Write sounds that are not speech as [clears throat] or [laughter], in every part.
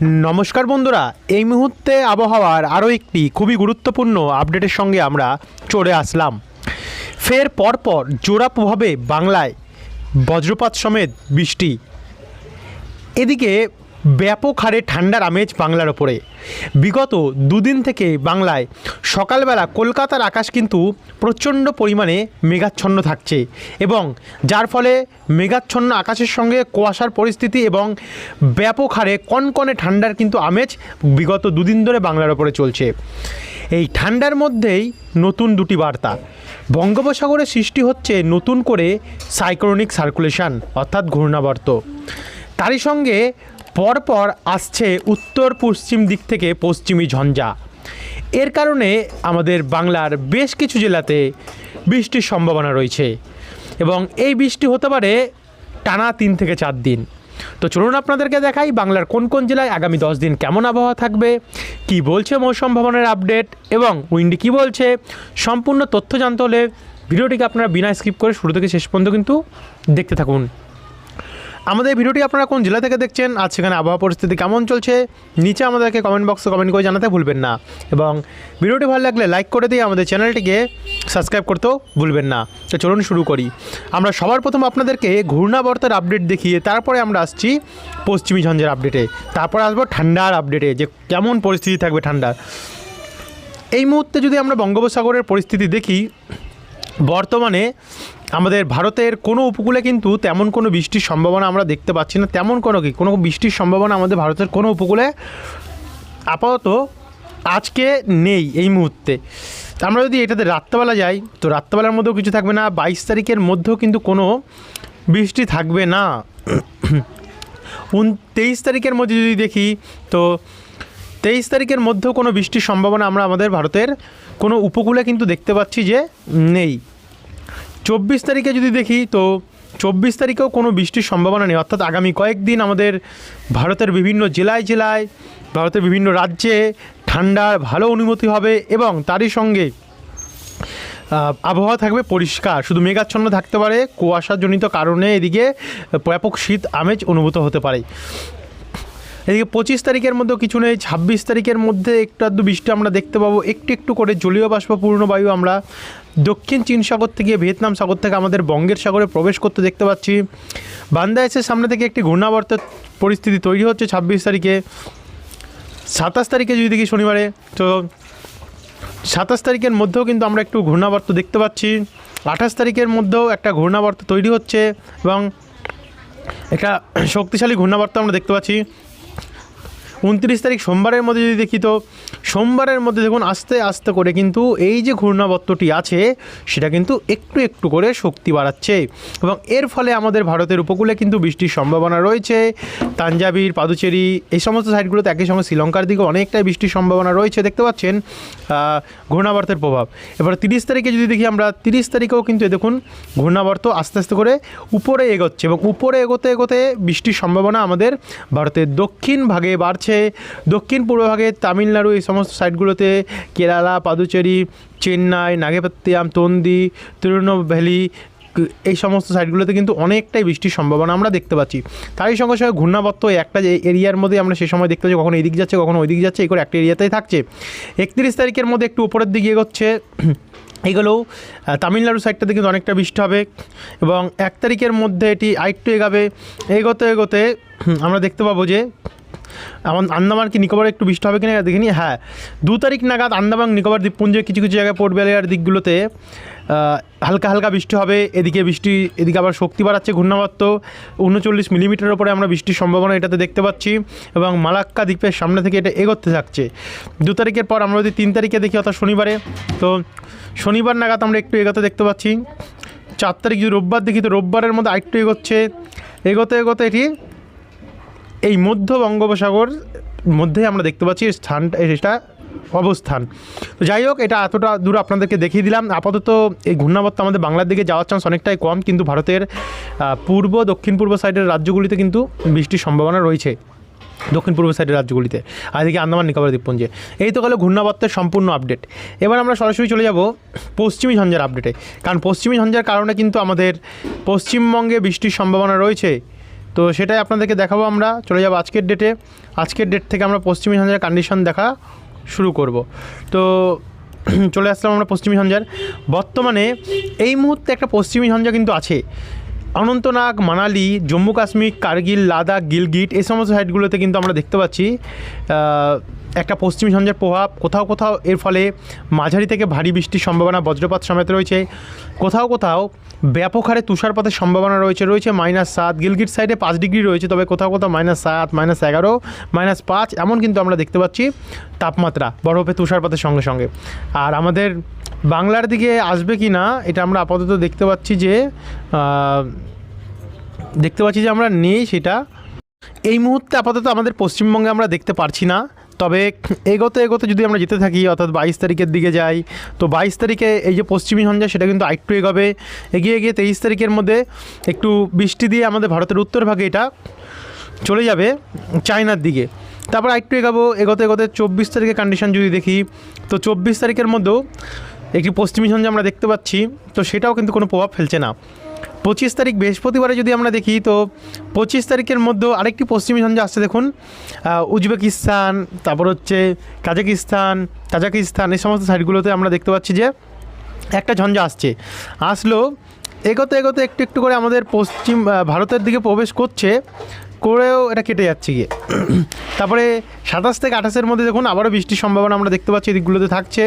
নমস্কার বন্ধুরা, এই মুহূর্তে আবহাওয়ার আরও একটি খুবই গুরুত্বপূর্ণ আপডেটের সঙ্গে আমরা চড়ে আসলাম। ফের পরপর জোড়া প্রভাবে বাংলায় বজ্রপাত সমেত বৃষ্টি। এদিকে ব্যাপক হারে ঠান্ডার আমেজ বাংলার ওপরে। বিগত দুদিন থেকে বাংলায় সকালবেলা কলকাতার আকাশ কিন্তু প্রচণ্ড পরিমাণে মেঘাচ্ছন্ন থাকছে এবং যার ফলে মেঘাচ্ছন্ন আকাশের সঙ্গে কুয়াশার পরিস্থিতি এবং ব্যাপক হারে কনকনে ঠান্ডার কিন্তু আমেজ বিগত দুদিন ধরে বাংলার ওপরে চলছে। এই ঠান্ডার মধ্যেই নতুন দুটি বার্তা। বঙ্গোপসাগরে সৃষ্টি হচ্ছে নতুন করে সাইক্লোনিক সার্কুলেশন অর্থাৎ ঘূর্ণাবর্ত। তারই সঙ্গে পরপর আসছে উত্তর পশ্চিম দিক থেকে পশ্চিমী ঝঞ্ঝা। এর কারণে আমাদের বাংলার বেশ কিছু জেলাতে বৃষ্টির সম্ভাবনা রয়েছে এবং এই বৃষ্টি হতে পারে টানা তিন থেকে চার দিন। তো চলুন আপনাদেরকে দেখাই বাংলার কোন কোন জেলায় আগামী দশ দিন কেমন আবহাওয়া থাকবে, কি বলছে মৌসুম ভবনের আপডেট এবং উইন্ডি কি বলছে, সম্পূর্ণ তথ্য জানতে হলে ভিডিওটিকে আপনারা বিনা স্কিপ করে শুরু থেকে শেষ পর্যন্ত কিন্তু দেখতে থাকুন। আমাদের ভিডিওটি আপনারা কোন জেলা থেকে দেখছেন আর সেখানে আবহাওয়া পরিস্থিতি কেমন চলছে, নিচে আমাদেরকে কমেন্ট বক্সে কমেন্ট করে জানাতে ভুলবেন না। এবং ভিডিওটি ভালো লাগলে লাইক করে দিয়ে আমাদের চ্যানেলটিকে সাবস্ক্রাইব করতেও ভুলবেন না। তো চলুন শুরু করি। আমরা সবার প্রথম আপনাদেরকে ঘূর্ণাবর্তের আপডেট দেখিয়ে, তারপরে আমরা আসছি পশ্চিমী ঝঞ্ঝের আপডেটে তারপরে আসব ঠান্ডার আপডেটে যে কেমন পরিস্থিতি থাকবে ঠান্ডার। এই মুহূর্তে যদি আমরা বঙ্গোপসাগরের পরিস্থিতি দেখি বর্তমানে আমাদের ভারতের কোনো উপকূলে কিন্তু তেমন কোনো বৃষ্টির সম্ভাবনা আমরা দেখতে পাচ্ছি না। তেমন কোনো কি? কোনো বৃষ্টির সম্ভাবনা আমাদের ভারতের কোনো উপকূলে আপাতত আজকে নেই এই মুহূর্তে। আমরা যদি এটাতে রাত্রেবেলা যাই, তো রাত্রেবেলার মধ্যেও কিছু থাকবে না, বাইশ তারিখের মধ্যেও কিন্তু কোনো বৃষ্টি থাকবে না। উন তেইশ তারিখের মধ্যে যদি দেখি, তো তেইশ তারিখের মধ্যেও কোনো বৃষ্টির সম্ভাবনা আমরা আমাদের ভারতের কোনো উপকূলে কিন্তু দেখতে পাচ্ছি যে নেই। চব্বিশ তারিখে যদি দেখি, তো চব্বিশ তারিখেও কোনো বৃষ্টির সম্ভাবনা নেই। অর্থাৎ আগামী কয়েকদিন আমাদের ভারতের বিভিন্ন জেলায় জেলায়, ভারতের বিভিন্ন রাজ্যে ঠান্ডার ভালো অনুমতি হবে এবং তারই সঙ্গে আবহাওয়া থাকবে পরিষ্কার। শুধু মেঘাচ্ছন্ন থাকতে পারে, কুয়াশাজনিত কারণে এদিকে ব্যাপক শীত আমেজ অনুভূত হতে পারে। এদিকে পঁচিশ তারিখের মধ্যেও কিছু নেই, ছাব্বিশ তারিখের মধ্যে একটু আধটু বৃষ্টি আমরা দেখতে পাবো। একটু একটু করে জলীয় বাষ্পপূর্ণ বায়ু আমরা দক্ষিণ চীন সাগর থেকে, ভিয়েতনাম সাগর থেকে, আমাদের বঙ্গের সাগরে প্রবেশ করতে দেখতে পাচ্ছি। বান্দাইসের সামনে থেকে একটি ঘূর্ণাবর্ত পরিস্থিতি তৈরি হচ্ছে ছাব্বিশ তারিখে। সাতাশ তারিখে যদি দেখি শনিবারে, তো সাতাশ তারিখের মধ্যেও কিন্তু আমরা একটু ঘূর্ণাবর্ত দেখতে পাচ্ছি। আঠাশ তারিখের মধ্যেও একটা ঘূর্ণাবর্ত তৈরি হচ্ছে এবং একটা শক্তিশালী ঘূর্ণাবর্ত আমরা দেখতে পাচ্ছি। উনত্রিশ তারিখ সোমবারের মধ্যে যদি দেখি তো সোমবারের মধ্যে দেখুন আস্তে আস্তে করে কিন্তু এই যে ঘূর্ণাবর্তটি আছে, সেটা কিন্তু একটু একটু করে শক্তি বাড়াচ্ছে এবং এর ফলে আমাদের ভারতের উপকূলে কিন্তু বৃষ্টির সম্ভাবনা রয়েছে। তাঞ্জাবির, পাদুচেরি এই সমস্ত সাইডগুলোতে একই সঙ্গে শ্রীলঙ্কার দিকে অনেকটাই বৃষ্টির সম্ভাবনা রয়েছে। দেখতে পাচ্ছেন ঘূর্ণাবর্তের প্রভাব। এবার তিরিশ তারিখে যদি দেখি আমরা, তিরিশ তারিখেও কিন্তু দেখুন ঘূর্ণাবর্ত আস্তে আস্তে করে উপরে এগোচ্ছে এবং উপরে এগোতে এগোতে বৃষ্টির সম্ভাবনা আমাদের ভারতের দক্ষিণ ভাগে বাড়ছে। দক্ষিণ পূর্ব ভাগে তামিলনাড়ু এই সমস্ত সাইডগুলোতে কেরালা, পাদুচেরি, চেন্নাই, নাগেপাত্তিয়াম, তন্দি তিরুনভ্যালি এই সমস্ত সাইডগুলোতে কিন্তু অনেকটাই বৃষ্টির সম্ভাবনা আমরা দেখতে পাচ্ছি। তারই সঙ্গে সঙ্গে ঘূর্ণাবর্ত একটা যে এরিয়ার মধ্যে আমরা সে সময় দেখতে পাচ্ছি, কখনো এদিক যাচ্ছে, কখনো ওইদিক যাচ্ছে, এই করে একটা এরিয়াতেই থাকছে। একত্রিশ তারিখের মধ্যে একটু উপরের দিকে এগোচ্ছে। এগুলোও তামিলনাড়ু সাইডটাতে কিন্তু অনেকটা বৃষ্টি হবে এবং এক তারিখের মধ্যে এটি আরেকটু এগাবে। এগোতে এগোতে, আমরা দেখতে পাবো যে এমন আন্দামান কি নিকোবরে একটু বৃষ্টি হবে কিনা দেখিনি। হ্যাঁ দু তারিখ নাগাদ আন্দামান, নিকোবর দ্বীপপুঞ্জে কিছু কিছু জায়গায় পোর্ট ব্যালিয়ার দিকগুলোতে হালকা হালকা বৃষ্টি হবে। এদিকে বৃষ্টি, এদিকে আবার শক্তি বাড়াচ্ছে ঘূর্ণাবর্ত। উনচল্লিশ মিলিমিটারের ওপরে আমরা বৃষ্টির সম্ভাবনা এটাতে দেখতে পাচ্ছি এবং মালাক্কা দ্বীপের সামনে থেকে এটা এগোতে থাকছে। দু তারিখের পর আমরা যদি তিন তারিখে দেখি, অর্থাৎ শনিবারে, তো শনিবার নাগাদ আমরা একটু এগোতে দেখতে পাচ্ছি। চার তারিখ, যদি রোববার দেখি, তো রোববারের মধ্যে আরেকটু এগোচ্ছে। এগোতে এগোতে এটি এই মধ্য বঙ্গোপসাগর মধ্যে আমরা দেখতে পাচ্ছি এই স্থানটা এটা অবস্থান। তো যাই হোক, এটা এতটা দূর আপনাদেরকে দেখিয়ে দিলাম। আপাতত এই ঘূর্ণাবর্ত আমাদের বাংলার দিকে যাওয়ার চান্স অনেকটাই কম, কিন্তু ভারতের পূর্ব দক্ষিণ পূর্ব সাইডের রাজ্যগুলিতে কিন্তু বৃষ্টির সম্ভাবনা রয়েছে। দক্ষিণ পূর্ব সাইডের রাজ্যগুলিতে। আর এদিকে আন্দামান, নিকোবর, দ্বীপপুঞ্জে। এই তো গেলো ঘূর্ণাবর্তের সম্পূর্ণ আপডেট এবার আমরা সরাসরি চলে যাব পশ্চিমী ঝঞ্ঝার আপডেটে কারণ পশ্চিমী ঝঞ্ঝার কারণে কিন্তু আমাদের পশ্চিমবঙ্গে বৃষ্টির সম্ভাবনা রয়েছে। তো সেটাই আপনাদেরকে দেখাবো আমরা। চলে যাব আজকের ডেটে আজকের ডেট থেকে আমরা পশ্চিমী ঝঞ্ঝার কন্ডিশন দেখা শুরু করব। তো [clears throat] চলে আসলাম আমরা পশ্চিমী ঝঞ্ঝার। বর্তমানে এই মুহূর্তে একটা পশ্চিমী ঝঞ্ঝা কিন্তু আছে। অনন্তনাগ, মানালি, জম্মু কাশ্মীর, কার্গিল, লাদাখ, গিলগিট, এই সমস্ত সাইডগুলোতে কিন্তু আমরা দেখতে পাচ্ছি। একটা পশ্চিমী ঝঞ্ঝার প্রভাব, কোথাও কোথাও এর ফলে মাঝারি থেকে ভারী বৃষ্টির সম্ভাবনা, বজ্রপাত সমেত রয়েছে। কোথাও কোথাও ব্যাপক হারে তুষারপাতের সম্ভাবনা রয়েছে রয়েছে মাইনাস সাত, গিলগিট সাইডে পাঁচ ডিগ্রি রয়েছে, তবে কোথাও কোথাও মাইনাস সাত, মাইনাস এগারো, মাইনাস পাঁচ, এমন কিন্তু আমরা দেখতে পাচ্ছি তাপমাত্রা বরফে তুষারপাতের সঙ্গে সঙ্গে। আর আমাদের বাংলার দিকে আসবে কি না, এটা আমরা আপাতত দেখতে পাচ্ছি যে দেখতে পাচ্ছি যে আমরা নেই সেটা। এই মুহূর্তে আপাতত আমাদের পশ্চিমবঙ্গে আমরা দেখতে পারছি না। তবে এগোতে এগোতে যদি আমরা যেতে থাকি, অর্থাৎ বাইশ তারিখের দিকে যাই, তো বাইশ তারিখে এই যে পশ্চিমী ঝঞ্ঝা সেটা কিন্তু আরেকটু এগোবে। এগিয়ে গিয়ে তেইশ তারিখের মধ্যে একটু বৃষ্টি দিয়ে আমাদের ভারতের উত্তর ভাগে এটা চলে যাবে চায়নার দিকে। তারপর আরেকটু এগাবো, এগোতে এগোতে চব্বিশ তারিখের কন্ডিশন যদি দেখি, তো চব্বিশ তারিখের মধ্যেও একটি পশ্চিমী ঝঞ্ঝা আমরা দেখতে পাচ্ছি, তো সেটাও কিন্তু কোনো প্রভাব ফেলছে না। পঁচিশ তারিখ বৃহস্পতিবারে যদি আমরা দেখি, তো পঁচিশ তারিখের মধ্যেও আরেকটি পশ্চিমী ঝঞ্ঝা আসছে, দেখুন। উজবেকিস্তান, তারপর হচ্ছে কাজাকিস্তান তাজাকিস্তান এই সমস্ত সাইডগুলোতে আমরা দেখতে পাচ্ছি যে একটা ঝঞ্ঝা আসছে। আসলো, এগোতে এগোতে একটু একটু করে আমাদের পশ্চিম ভারতের দিকে প্রবেশ করছে, করেও এটা কেটে যাচ্ছে গিয়ে। তারপরে সাতাশ থেকে আঠাশের মধ্যে দেখুন, আবারও বৃষ্টির সম্ভাবনা আমরা দেখতে পাচ্ছি, এদিকগুলোতে থাকছে।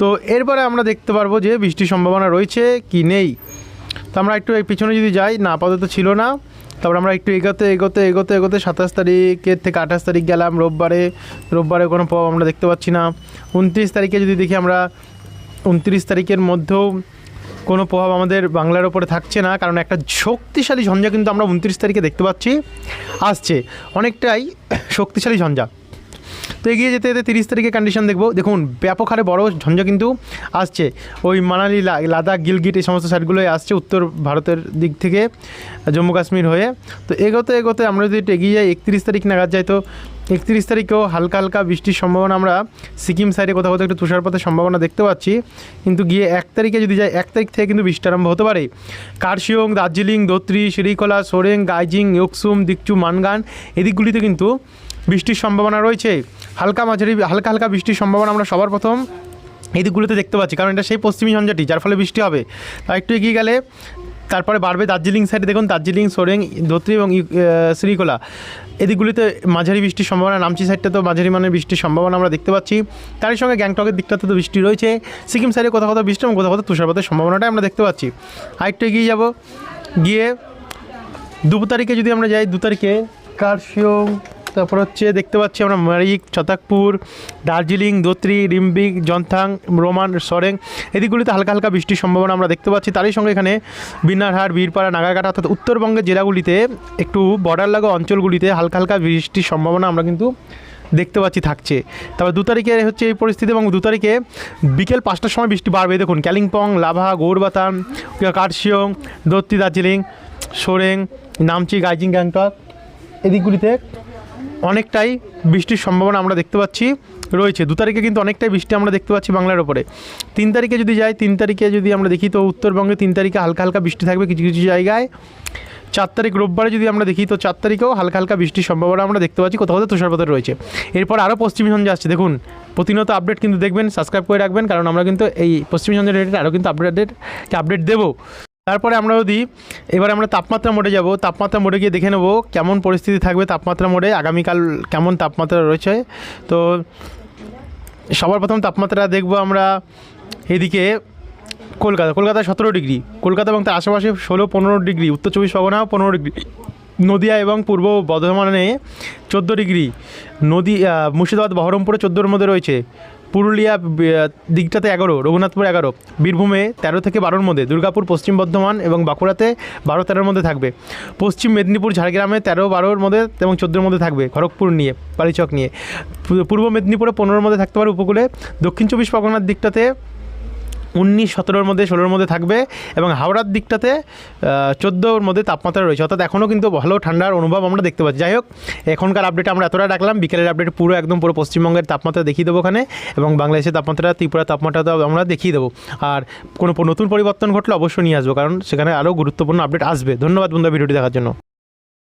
তো এরপরে আমরা দেখতে পারব যে বৃষ্টির সম্ভাবনা রয়েছে কি নেই। তো আমরা একটু এই পিছনে যদি যাই, না, আপাতত ছিল না। তারপর আমরা একটু এগোতে এগোতে এগোতে এগোতে সাতাশ তারিখের থেকে আঠাশ তারিখ গেলাম, রোববারে। রোববারে কোনো প্রভাব আমরা দেখতে পাচ্ছি না। উনত্রিশ তারিখে যদি দেখি আমরা, উনত্রিশ তারিখের মধ্যেও কোনো প্রভাব আমাদের বাংলার ওপরে থাকছে না, কারণ একটা শক্তিশালী ঝঞ্ঝা কিন্তু আমরা উনত্রিশ তারিখে দেখতে পাচ্ছি। আসছে। অনেকটাই শক্তিশালী ঝঞ্ঝা। তো এগিয়ে যেতে যেতে তিরিশ তারিখে কন্ডিশন দেখব। দেখুন, ব্যাপক হারে বড় ঝঞ্ঝা কিন্তু আসছে। ওই মানালি লাদাখ, গিলগিট এই সমস্ত সাইডগুলোয় আসছে উত্তর ভারতের দিক থেকে, জম্মু কাশ্মীর হয়ে। তো এগোতে এগোতে আমরা যদি এগিয়ে যাই, একত্রিশ তারিখ নাগাদ যাই তো, একত্রিশ তারিখেও হালকা হালকা বৃষ্টির সম্ভাবনা আমরা সিকিম সাইডে কোথাও কোথাও একটু তুষারপাতের সম্ভাবনা দেখতে পাচ্ছি। কিন্তু গিয়ে এক তারিখে যদি যাই, এক তারিখ থেকে কিন্তু বৃষ্টি আরম্ভ হতে পারে। কার্শিয়ং দার্জিলিং দোত্রি শ্রীকলা, সোরেং, গাইজিং ইয়কসুম দিকচু মানগান, এদিকগুলিতে কিন্তু বৃষ্টির সম্ভাবনা রয়েছে। হালকা মাঝারি, হালকা হালকা বৃষ্টির সম্ভাবনা আমরা সবার প্রথম এই দিকগুলোতে দেখতে পাচ্ছি। কারণ এটা সেই পশ্চিমী ঝঞ্ঝাটি, যার ফলে বৃষ্টি হবে। আর একটু এগিয়ে গেলে তারপরে বাড়বে দার্জিলিং সাইডে দেখুন, দার্জিলিং, সোরেং, ধোত্রি এবং শ্রীকোলা। এদিকগুলিতে মাঝারি বৃষ্টির সম্ভাবনা, নামচি সাইডটা তো মাঝারি মানের বৃষ্টির সম্ভাবনা আমরা দেখতে পাচ্ছি। তারই সঙ্গে গ্যাংটকের দিকটাতে তো বৃষ্টি রয়েছে। সিকিম সাইডে কোথাও কোথাও বৃষ্টি এবং কোথাও কোথাও তুষারপাতের সম্ভাবনাটাই আমরা দেখতে পাচ্ছি। আরেকটু এগিয়ে যাব। গিয়ে দু তারিখে যদি আমরা যাই, দু তারিখে কার্শিয়ং তারপর হচ্ছে দেখতে পাচ্ছি আমরা মারিক ছতাকপুর দার্জিলিং দোত্রি রিম্বিক, জনথাং, রোমান, সরেং। এদিকগুলিতে হালকা হালকা বৃষ্টির সম্ভাবনা আমরা দেখতে পাচ্ছি। তারই সঙ্গে এখানে বিনারহাট বীরপাড়া নাগারকাটা অর্থাৎ উত্তরবঙ্গের জেলাগুলিতে একটু বর্ডার লাগা অঞ্চলগুলিতে হালকা হালকা বৃষ্টির সম্ভাবনা আমরা কিন্তু দেখতে পাচ্ছি থাকছে। তারপর দু তারিখে হচ্ছে এই পরিস্থিতি এবং দু তারিখে বিকেল পাঁচটার সময় বৃষ্টি বাড়বে। দেখুন কালিম্পং লাভা গৌরবাতান কার্শিয়ং দত্তি দার্জিলিং, সোরেং, নামচি, গাইজিং, গ্যাংটক, এদিকগুলিতে অনেকটাই বৃষ্টির সম্ভাবনা আমরা দেখতে পাচ্ছি, রয়েছে। দু তারিখে কিন্তু অনেকটাই বৃষ্টি আমরা দেখতে পাচ্ছি বাংলার ওপরে। তিন তারিখে যদি যাই, তিন তারিখে যদি আমরা দেখি, তো উত্তরবঙ্গে তিন তারিখে হালকা হালকা বৃষ্টি থাকবে কিছু কিছু জায়গায়। চার তারিখ রোববারে যদি আমরা দেখি, তো চার তারিখেও হালকা হালকা বৃষ্টির সম্ভাবনা আমরা দেখতে পাচ্ছি। কোথাও কোথাও তুষারপাত রয়েছে। এরপর আরও পশ্চিমী ঝঞ্ঝা আসছে। দেখুন, প্রতিনিয়ত আপডেট কিন্তু দেখবেন সাবস্ক্রাইব করে রাখবেন, কারণ আমরা কিন্তু এই পশ্চিমী ঝঞ্ঝা রিলেটেড আরও কিন্তু আপডেটেড আপডেট দেবো। তারপরে আমরা যদি এবার আমরা তাপমাত্রা মোডে যাব। তাপমাত্রা মোডে গিয়ে দেখে নেব কেমন পরিস্থিতি থাকবে তাপমাত্রা মোডে। আগামীকাল কেমন তাপমাত্রা রয়েছে। তো সবার প্রথম তাপমাত্রা দেখব আমরা এদিকে কলকাতা। কলকাতা সতেরো ডিগ্রি। কলকাতা এবং তার আশেপাশে ষোলো পনেরো ডিগ্রি। উত্তর চব্বিশ পরগনা পনেরো ডিগ্রি। নদিয়া এবং পূর্ব বর্ধমানে চোদ্দ ডিগ্রি। নদী মুর্শিদাবাদ, বহরমপুরে চোদ্দোর মধ্যে রয়েছে। পুরুলিয়া দিকটাতে এগারো, রঘুনাথপুর এগারো, বীরভূমে তেরো থেকে বারোর মধ্যে, দুর্গাপুর, পশ্চিম বর্ধমান এবং বাঁকুড়াতে বারো তেরোর মধ্যে থাকবে। পশ্চিম মেদিনীপুর, ঝাড়গ্রামে তেরো বারোর মধ্যে এবং চোদ্দোর মধ্যে থাকবে, খড়গপুর নিয়ে পালিচক নিয়ে। পূর্ব মেদিনীপুরে পনেরোর মধ্যে থাকতে পারে উপকূলে, দক্ষিণ চব্বিশ পরগনার দিকটাতে উনিশ সতেরোর মধ্যে, ষোলোর মধ্যে থাকবে এবং হাওড়ার দিকটাতে চোদ্দোর মধ্যে তাপমাত্রা রয়েছে। অর্থাৎ এখনও কিন্তু ভালো ঠান্ডার অনুভব আমরা দেখতে পাচ্ছি। যাই হোক, এখনকার আপডেট আমরা এতটা রাখলাম। বিকেলের আপডেট পুরো একদম পুরো পশ্চিমবঙ্গের তাপমাত্রা দেখিয়ে দেবো ওখানে এবং বাংলাদেশের তাপমাত্রা ত্রিপুরা তাপমাত্রা তো আমরা দেখিয়ে দেবো। আর কোনো নতুন পরিবর্তন ঘটলে অবশ্যই নিয়ে আসব, কারণ সেখানে আরও গুরুত্বপূর্ণ আপডেট আসবে। ধন্যবাদ বন্ধু ভিডিওটি দেখার জন্য।